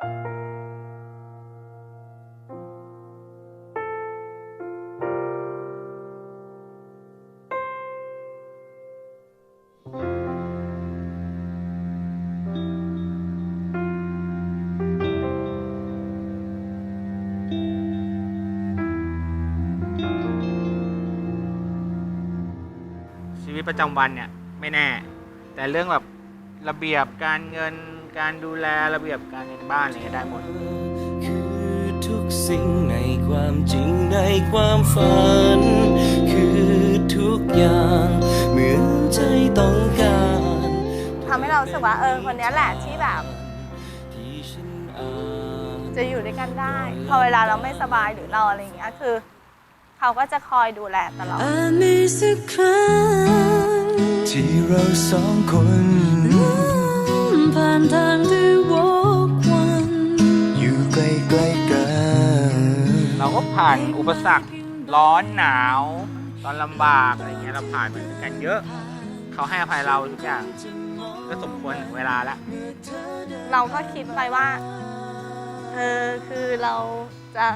ชีวิตประจำวันเนี่ยไม่แน่ แต่เรื่องแบบระเบียบการเงิน การดูแลระเบียบการเงินบ้านอะไรเงี้ยได้หมด คือทุกสิ่งในความจริงในความฝัน คือทุกอย่างเหมือนใจต้องการทำให้เรารู้สึกว่าเออคนเนี้ยแหละที่แบบ ที่ฉันอ่านจะอยู่ด้วยกันได้ พอเวลาเราไม่สบายหรือเราอะไรอย่างเงี้ยคือ เขาก็จะคอยดูแลตลอด อาจมีสักครั้ง ที่เราสองคน ผ่านทางที่วกวนอยู่ใกล้ๆกันเราก็ผ่านอุปสรรคร้อนหนาว ตอนลำบากอะไรเงี้ยเราผ่านมันกันเยอะ เขาให้อภัยเราทุกอย่างก็สมควรถึงเวลาละเราก็คิดไปว่าเออคือเราจะ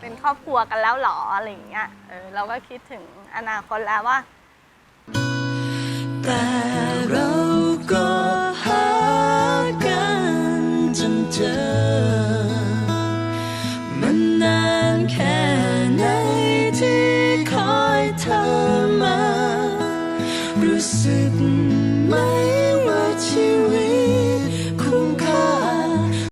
เป็นครอบครัวกันแล้วเหรออะไรอย่างเงี้ยเออเราก็คิดถึงอนาคตแล้วว่า sit in my